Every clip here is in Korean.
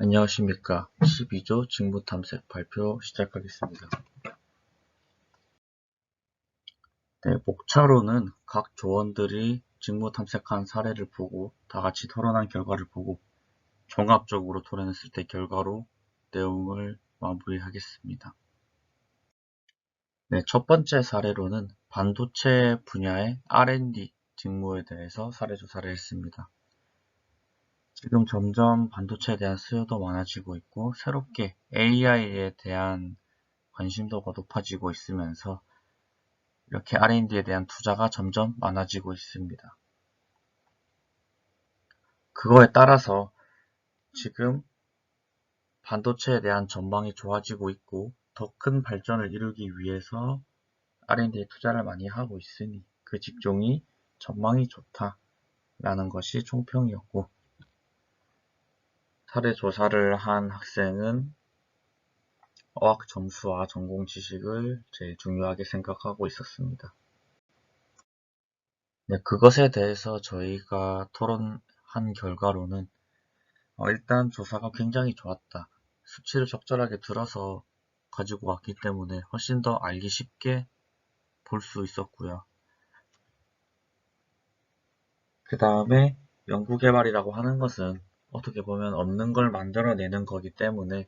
안녕하십니까. 12조 직무탐색 발표 시작하겠습니다. 네, 목차로는 각 조원들이 직무탐색한 사례를 보고 다 같이 토론한 결과를 보고 종합적으로 토론했을 때 결과로 내용을 마무리하겠습니다. 네, 첫 번째 사례로는 반도체 분야의 R&D 직무에 대해서 사례 조사를 했습니다. 지금 점점 반도체에 대한 수요도 많아지고 있고 새롭게 AI에 대한 관심도가 높아지고 있으면서 이렇게 R&D에 대한 투자가 점점 많아지고 있습니다. 그거에 따라서 지금 반도체에 대한 전망이 좋아지고 있고 더 큰 발전을 이루기 위해서 R&D에 투자를 많이 하고 있으니 그 직종이 전망이 좋다라는 것이 총평이었고 사례 조사를 한 학생은 어학 점수와 전공 지식을 제일 중요하게 생각하고 있었습니다. 네, 그것에 대해서 저희가 토론한 결과로는 어, 일단 조사가 굉장히 좋았다. 수치를 적절하게 들어서 가지고 왔기 때문에 훨씬 더 알기 쉽게 볼 수 있었고요. 그 다음에 연구개발이라고 하는 것은 어떻게 보면 없는 걸 만들어내는 거기 때문에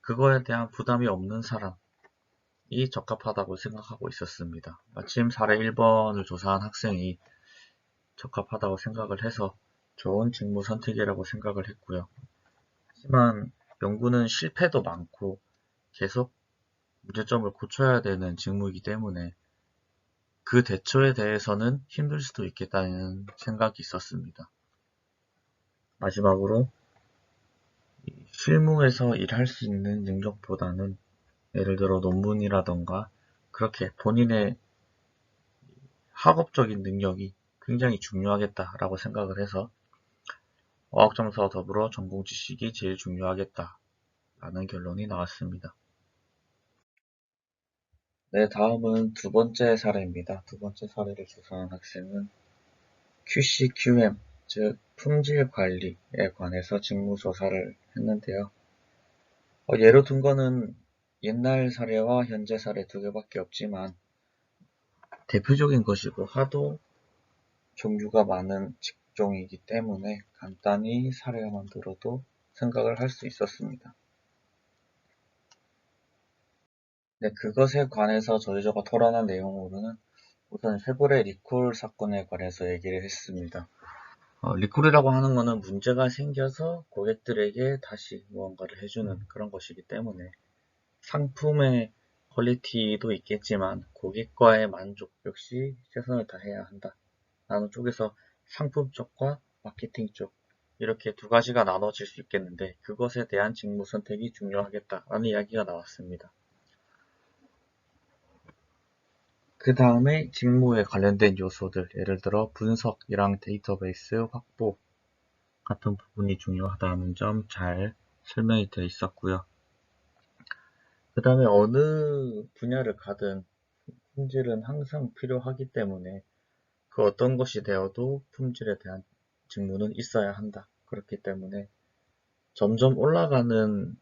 그거에 대한 부담이 없는 사람이 적합하다고 생각하고 있었습니다. 마침 사례 1번을 조사한 학생이 적합하다고 생각을 해서 좋은 직무 선택이라고 생각을 했고요. 하지만 연구는 실패도 많고 계속 문제점을 고쳐야 되는 직무이기 때문에 그 대처에 대해서는 힘들 수도 있겠다는 생각이 있었습니다. 마지막으로 실무에서 일할 수 있는 능력보다는 예를 들어 논문이라던가 그렇게 본인의 학업적인 능력이 굉장히 중요하겠다라고 생각을 해서 어학점수와 더불어 전공 지식이 제일 중요하겠다라는 결론이 나왔습니다. 네, 다음은 두 번째 사례입니다. 두 번째 사례를 조사한 학생은 QCQM, 즉 품질 관리에 관해서 직무 조사를 했는데요. 어, 예로 든 거는 옛날 사례와 현재 사례 두 개밖에 없지만 대표적인 것이고 하도 종류가 많은 직종이기 때문에 간단히 사례만 들어도 생각을 할 수 있었습니다. 네, 그것에 관해서 저희저가 토론한 내용으로는 우선 쉐보레 리콜 사건에 관해서 얘기를 했습니다. 어, 리콜이라고 하는 것은 문제가 생겨서 고객들에게 다시 무언가를 해주는 그런 것이기 때문에 상품의 퀄리티도 있겠지만 고객과의 만족 역시 최선을 다해야 한다. 라는 쪽에서 상품 쪽과 마케팅 쪽 이렇게 두 가지가 나눠질 수 있겠는데 그것에 대한 직무 선택이 중요하겠다라는 이야기가 나왔습니다. 그 다음에 직무에 관련된 요소들, 예를 들어 분석이랑 데이터베이스 확보 같은 부분이 중요하다는 점 잘 설명이 되어 있었고요. 그 다음에 어느 분야를 가든 품질은 항상 필요하기 때문에 그 어떤 것이 되어도 품질에 대한 직무는 있어야 한다. 그렇기 때문에 점점 올라가는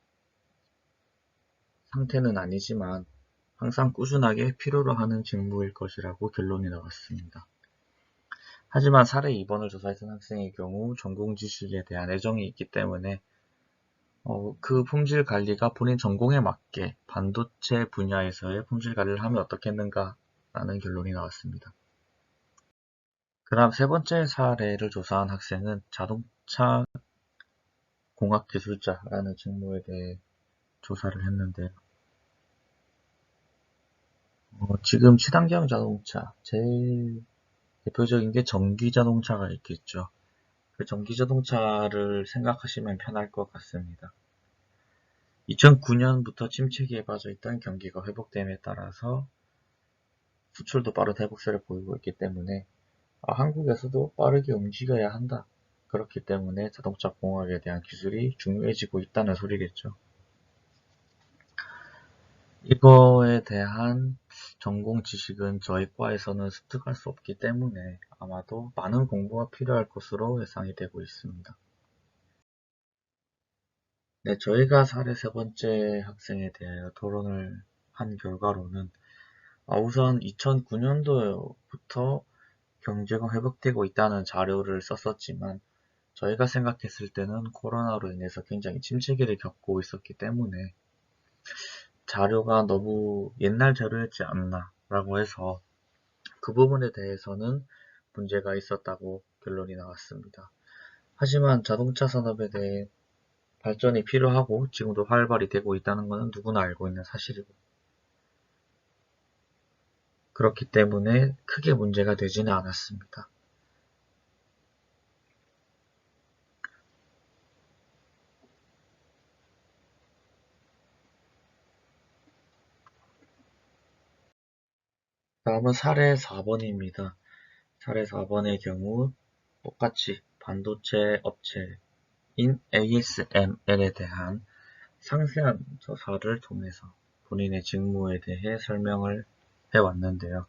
상태는 아니지만 항상 꾸준하게 필요로 하는 직무일 것이라고 결론이 나왔습니다. 하지만 사례 2번을 조사했던 학생의 경우 전공 지식에 대한 애정이 있기 때문에 어, 그 품질 관리가 본인 전공에 맞게 반도체 분야에서의 품질 관리를 하면 어떻겠는가 라는 결론이 나왔습니다. 그 다음 세 번째 사례를 조사한 학생은 자동차 공학기술자라는 직무에 대해 조사를 했는데요. 어, 지금 친환경 자동차 제일 대표적인 게 전기 자동차가 있겠죠. 그 전기 자동차를 생각하시면 편할 것 같습니다. 2009년부터 침체기에 빠져 있던 경기가 회복됨에 따라서 수출도 빠른 회복세를 보이고 있기 때문에 아, 한국에서도 빠르게 움직여야 한다. 그렇기 때문에 자동차 공학에 대한 기술이 중요해지고 있다는 소리겠죠. 이거에 대한 전공 지식은 저희 과에서는 습득할 수 없기 때문에 아마도 많은 공부가 필요할 것으로 예상이 되고 있습니다. 네, 저희가 사례 세 번째 학생에 대하여 토론을 한 결과로는 아, 우선 2009년도부터 경제가 회복되고 있다는 자료를 썼었지만 저희가 생각했을 때는 코로나로 인해서 굉장히 침체기를 겪고 있었기 때문에 자료가 너무 옛날 자료였지 않나 라고 해서 그 부분에 대해서는 문제가 있었다고 결론이 나왔습니다. 하지만 자동차 산업에 대해 발전이 필요하고 지금도 활발히 되고 있다는 것은 누구나 알고 있는 사실이고 그렇기 때문에 크게 문제가 되지는 않았습니다. 다음은 사례 4번입니다. 사례 4번의 경우 똑같이 반도체 업체인 ASML에 대한 상세한 조사를 통해서 본인의 직무에 대해 설명을 해왔는데요.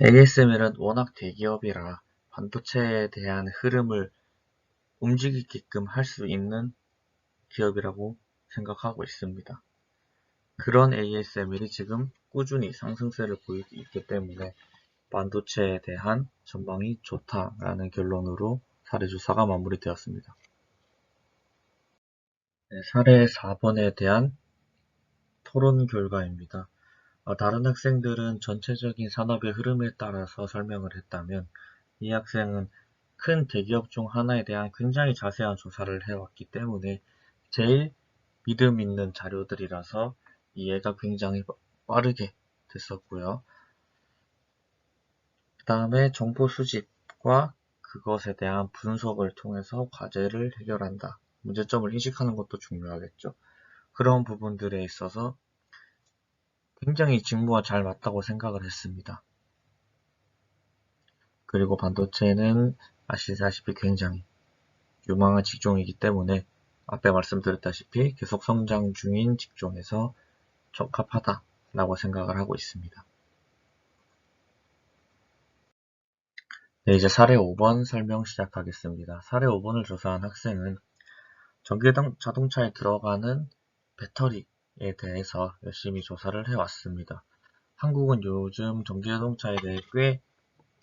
ASML은 워낙 대기업이라 반도체에 대한 흐름을 움직이게끔 할 수 있는 기업이라고 생각하고 있습니다. 그런 ASML이 지금 꾸준히 상승세를 보이고 있기 때문에 반도체에 대한 전망이 좋다라는 결론으로 사례 조사가 마무리되었습니다. 네, 사례 4번에 대한 토론 결과입니다. 어, 다른 학생들은 전체적인 산업의 흐름에 따라서 설명을 했다면 이 학생은 큰 대기업 중 하나에 대한 굉장히 자세한 조사를 해왔기 때문에 제일 믿음 있는 자료들이라서 이해가 굉장히 빠르게 됐었고요. 그 다음에 정보 수집과 그것에 대한 분석을 통해서 과제를 해결한다. 문제점을 인식하는 것도 중요하겠죠. 그런 부분들에 있어서 굉장히 직무와 잘 맞다고 생각을 했습니다. 그리고 반도체는 아시다시피 굉장히 유망한 직종이기 때문에 앞에 말씀드렸다시피 계속 성장 중인 직종에서 적합하다 라고 생각을 하고 있습니다. 네, 이제 사례 5번 설명 시작하겠습니다. 사례 5번을 조사한 학생은 전기 자동차에 들어가는 배터리에 대해서 열심히 조사를 해왔습니다. 한국은 요즘 전기 자동차에 대해 꽤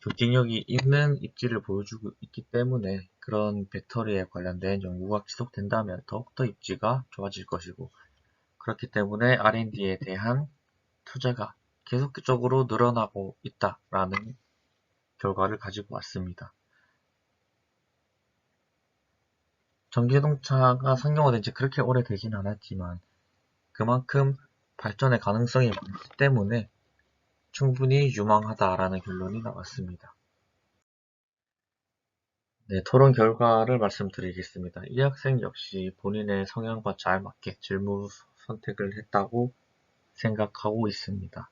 경쟁력이 있는 입지를 보여주고 있기 때문에 그런 배터리에 관련된 연구가 지속된다면 더욱더 입지가 좋아질 것이고 그렇기 때문에 R&D에 대한 투자가 계속적으로 늘어나고 있다라는 결과를 가지고 왔습니다. 전기자동차가 상용화된 지 그렇게 오래되진 않았지만 그만큼 발전의 가능성이 많기 때문에 충분히 유망하다라는 결론이 나왔습니다. 네, 토론 결과를 말씀드리겠습니다. 이 학생 역시 본인의 성향과 잘 맞게 질문 선택을 했다고 생각하고 있습니다.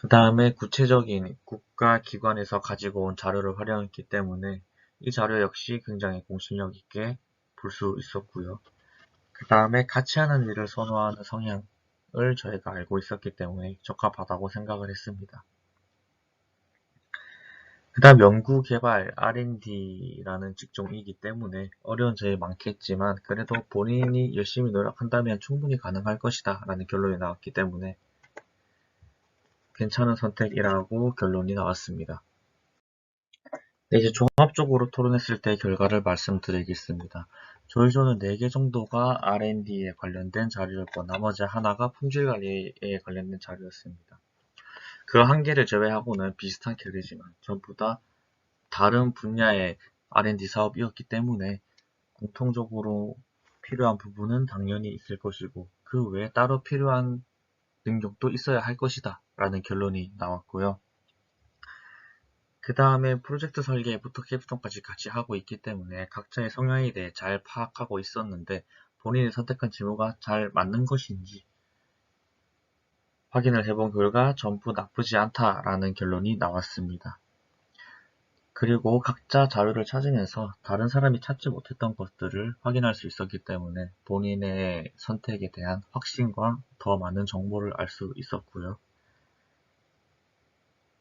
그 다음에 구체적인 국가기관에서 가지고 온 자료를 활용했기 때문에 이 자료 역시 굉장히 공신력 있게 볼 수 있었고요. 그 다음에 같이 하는 일을 선호하는 성향을 저희가 알고 있었기 때문에 적합하다고 생각을 했습니다. 그 다음 연구 개발 R&D라는 직종이기 때문에 어려운 점이 많겠지만 그래도 본인이 열심히 노력한다면 충분히 가능할 것이다 라는 결론이 나왔기 때문에 괜찮은 선택이라고 결론이 나왔습니다. 네, 이제 종합적으로 토론했을 때 결과를 말씀드리겠습니다. 조이조는 4개 정도가 R&D에 관련된 자료였고 나머지 하나가 품질관리에 관련된 자료였습니다. 그 한 개를 제외하고는 비슷한 결이지만 전부 다 다른 분야의 R&D 사업이었기 때문에 공통적으로 필요한 부분은 당연히 있을 것이고 그 외에 따로 필요한 능력도 있어야 할 것이다 라는 결론이 나왔고요. 그 다음에 프로젝트 설계부터 캡스톤까지 같이 하고 있기 때문에 각자의 성향에 대해 잘 파악하고 있었는데 본인이 선택한 직무가 잘 맞는 것인지 확인을 해본 결과 전부 나쁘지 않다라는 결론이 나왔습니다. 그리고 각자 자료를 찾으면서 다른 사람이 찾지 못했던 것들을 확인할 수 있었기 때문에 본인의 선택에 대한 확신과 더 많은 정보를 알 수 있었고요.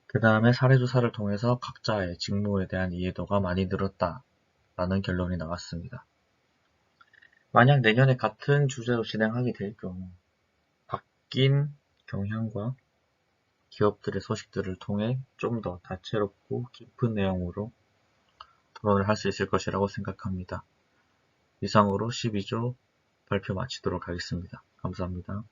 그 다음에 사례조사를 통해서 각자의 직무에 대한 이해도가 많이 늘었다 라는 결론이 나왔습니다. 만약 내년에 같은 주제로 진행하게 될 경우 바뀐 경향과 기업들의 소식들을 통해 좀 더 다채롭고 깊은 내용으로 토론을 할 수 있을 것이라고 생각합니다. 이상으로 12조 발표 마치도록 하겠습니다. 감사합니다.